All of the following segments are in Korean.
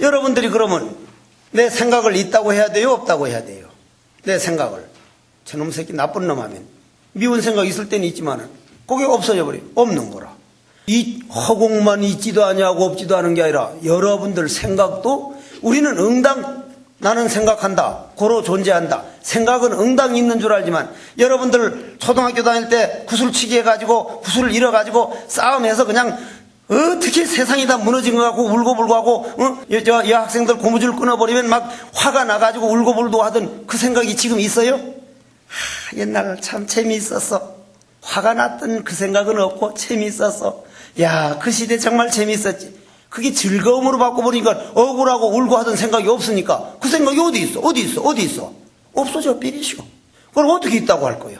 여러분들이 그러면 내 생각을 있다고 해야 돼요? 없다고 해야 돼요? 내 생각을. 저놈 새끼 나쁜 놈 하면 미운 생각 있을 때는 있지만은 그게 없어져 버려. 없는 거라. 이 허공만 있지도 아니하고 없지도 않은 게 아니라 여러분들 생각도 우리는 응당 나는 생각한다. 고로 존재한다. 생각은 응당 있는 줄 알지만 여러분들 초등학교 다닐 때 구슬치기 해가지고 구슬을 잃어가지고 싸움해서 그냥 어떻게 세상이 다 무너진 것 같고 울고불고 하고 어? 여, 저, 여학생들 고무줄 끊어버리면 막 화가 나가지고 울고불고 하던 그 생각이 지금 있어요? 하, 옛날 참 재미있었어. 화가 났던 그 생각은 없고 재미있었어. 야, 그 시대 정말 재미있었지. 그게 즐거움으로 바꿔버리니까 억울하고 울고 하던 생각이 없으니까 그 생각이 어디 있어? 어디 있어? 어디 있어? 없어져 버리시오. 그럼 어떻게 있다고 할 거예요?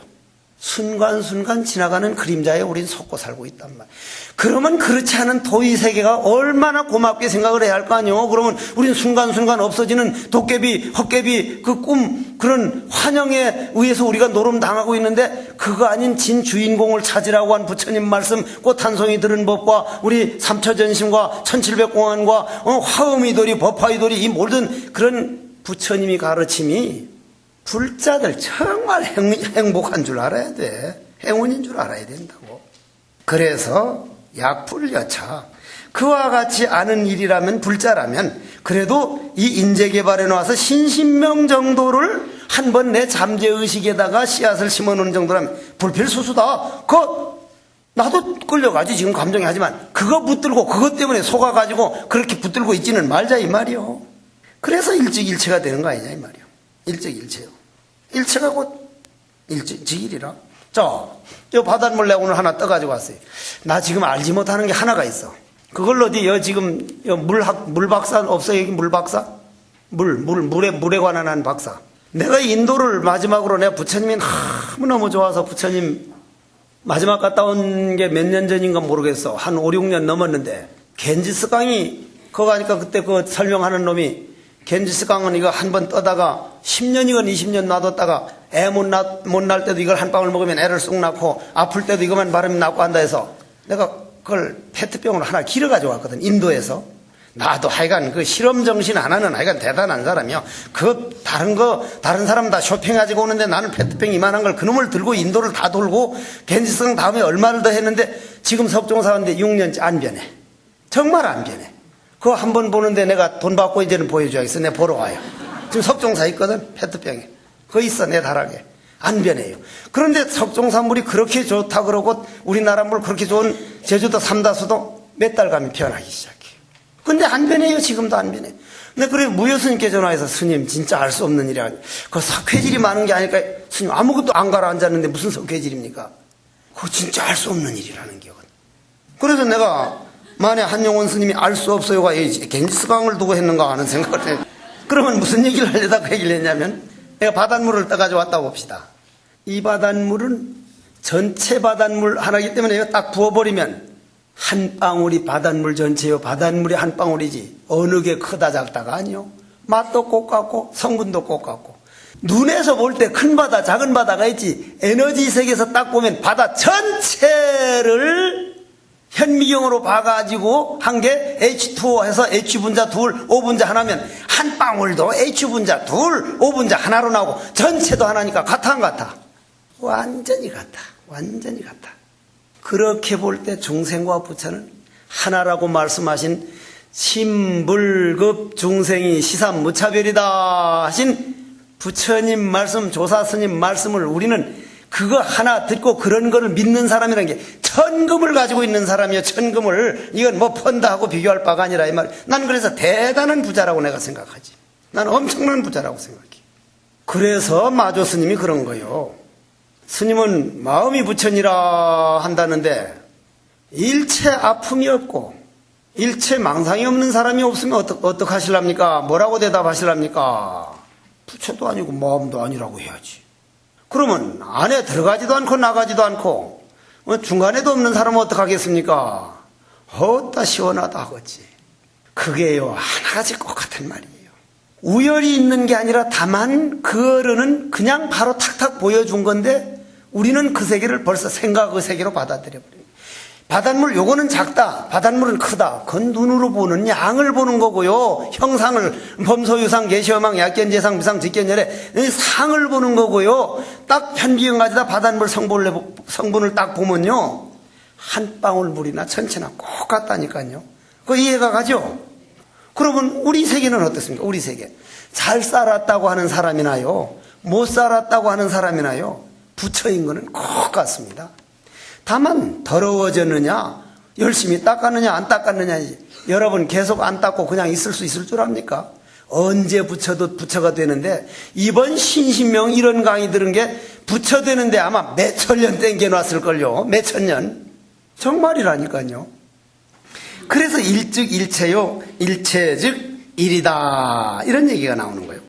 순간순간 지나가는 그림자에 우린 속고 살고 있단 말. 그러면 그렇지 않은 도의 세계가 얼마나 고맙게 생각을 해야 할 거 아니요? 그러면 우린 순간순간 없어지는 도깨비, 헛개비, 그 꿈, 그런 환영에 의해서 우리가 노름 당하고 있는데 그거 아닌 진 주인공을 찾으라고 한 부처님 말씀, 꽃 한 송이 들은 법과 우리 삼처전심과 천칠백공안과 어, 화음이돌이, 법화이돌이 이 모든 그런 부처님이 가르침이 불자들 정말 행, 행복한 줄 알아야 돼. 행운인 줄 알아야 된다고. 그래서 약불여차. 그와 같이 아는 일이라면 불자라면 그래도 이 인재개발에 나와서 신신명 정도를 한 번 내 잠재의식에다가 씨앗을 심어놓은 정도라면 불필수수다. 그 나도 끌려가지 지금 감정이 하지만 그거 붙들고 그것 때문에 속아가지고 그렇게 붙들고 있지는 말자 이 말이요. 그래서 일찍일체가 되는 거 아니냐 이 말이요. 일찍일체요. 일체가 곧 일찍일이라. 자, 이 바닷물 내가 오늘 하나 떠가지고 왔어요. 나 지금 알지 못하는 게 하나가 있어. 그걸 어디 여 지금 여 물학 물박사 없어 여기 물박사? 물, 물, 물에 물에 관한 한 박사. 내가 인도를 마지막으로 내가 부처님이 너무 너무 좋아서 부처님 마지막 갔다 온 게 몇 년 전인가 모르겠어. 한 5, 6년 넘었는데 겐지스 강이 그거 가니까 그때 그 설명하는 놈이 겐지스 강은 이거 한 번 떠다가 10년이건 20년 놔뒀다가 애못날 때도 이걸 한 방울 먹으면 애를 쑥 낳고 아플 때도 이것만 바르면 낫고 한다 해서 내가 그걸 페트병으로 하나 길어 가져왔거든 인도에서. 나도 하여간 그 실험 정신 하나는 하여간 대단한 사람이야 그 다른 거 다른 사람 다 쇼핑 가지고 오는데 나는 페트병 이만한 걸 그놈을 들고 인도를 다 돌고 겐지성 다음에 얼마를 더 했는데 지금 석종사인데 6년째 안 변해. 정말 안 변해 그거 한 번 보는데 내가 돈 받고 이제는 보여줘야겠어. 내 보러 와요. 지금 석종사 있거든. 페트병에. 그거 있어. 내 다락에. 안 변해요. 그런데 석종사 물이 그렇게 좋다 그러고 우리나라 물 그렇게 좋은 제주도 삼다수도 몇 달 가면 변하기 시작해요. 근데 안 변해요. 지금도 안 변해. 근데 그래 무효 스님께 전화해서 스님 진짜 알 수 없는 일이야. 그 석회질이 많은 게 아닐까. 스님 아무것도 안 가라앉았는데 무슨 석회질입니까? 그거 진짜 알 수 없는 일이라는 거거든. 그래서 내가 만에 한용원 스님이 알 수 없어요가 겐지스강을 두고 했는가 하는 생각을 해. 그러면 무슨 얘기를 하려다 그 얘기를 했냐면 내가 바닷물을 떠가지고 왔다 봅시다. 이 바닷물은 전체 바닷물 하나이기 때문에 딱 부어버리면 한 방울이 바닷물 전체요. 바닷물이 한 방울이지. 어느 게 크다 작다가 아니요. 맛도 꼭 같고 성분도 꼭 같고. 눈에서 볼 때 큰 바다, 작은 바다가 있지. 에너지 세계에서 딱 보면 바다 전체를 현미경으로 봐가지고 한 게 H2O 해서 H분자 둘, O분자 하나면 한 방울도 H분자 둘, O분자 하나로 나오고 전체도 하나니까 같아 안 같아? 완전히 같아. 완전히 같아. 그렇게 볼 때 중생과 부처는 하나라고 말씀하신 심불급 중생이 시삼 무차별이다 하신 부처님 말씀, 조사 스님 말씀을 우리는 그거 하나 듣고 그런 거를 믿는 사람이라는 게 천금을 가지고 있는 사람이요 천금을 이건 뭐 펀드하고 비교할 바가 아니라 이 말. 나는 그래서 대단한 부자라고 내가 생각하지. 나는 엄청난 부자라고 생각해. 그래서 마조 스님이 그런 거요. 스님은 마음이 부처니라 한다는데 일체 아픔이 없고 일체 망상이 없는 사람이 없으면 어떡, 어떡 하실랍니까? 뭐라고 대답하실랍니까? 부처도 아니고 마음도 아니라고 해야지. 그러면 안에 들어가지도 않고 나가지도 않고 뭐 중간에도 없는 사람은 어떡하겠습니까? 어따 시원하다 하겠지. 그게요 하나같이 똑같은 말이에요. 우열이 있는 게 아니라 다만 그 어른은 그냥 바로 탁탁 보여준 건데 우리는 그 세계를 벌써 생각의 세계로 받아들여 버립니다. 바닷물 요거는 작다. 바닷물은 크다. 그건 눈으로 보는 양을 보는 거고요. 형상을 범소유상 계시어망 약견재상 비상 직견열에 이 상을 보는 거고요. 딱 현기경 가지다 바닷물 성분을 성분을 딱 보면요. 한 방울 물이나 전체나 꼭 같다니까요. 그 이해가 가죠? 그러면 우리 세계는 어떻습니까? 우리 세계. 잘 살았다고 하는 사람이나요. 못 살았다고 하는 사람이나요. 부처인 거는 꼭 같습니다. 다만 더러워졌느냐 열심히 닦았느냐 안 닦았느냐 여러분 계속 안 닦고 그냥 있을 수 있을 줄 압니까? 언제 부처도 부처가 되는데 이번 신신명 이런 강의 들은 게 부처 되는데 아마 몇천 년 땡겨놨을걸요. 몇천 년? 정말이라니까요. 그래서 일즉 일체요. 일체 즉 일이다. 이런 얘기가 나오는 거예요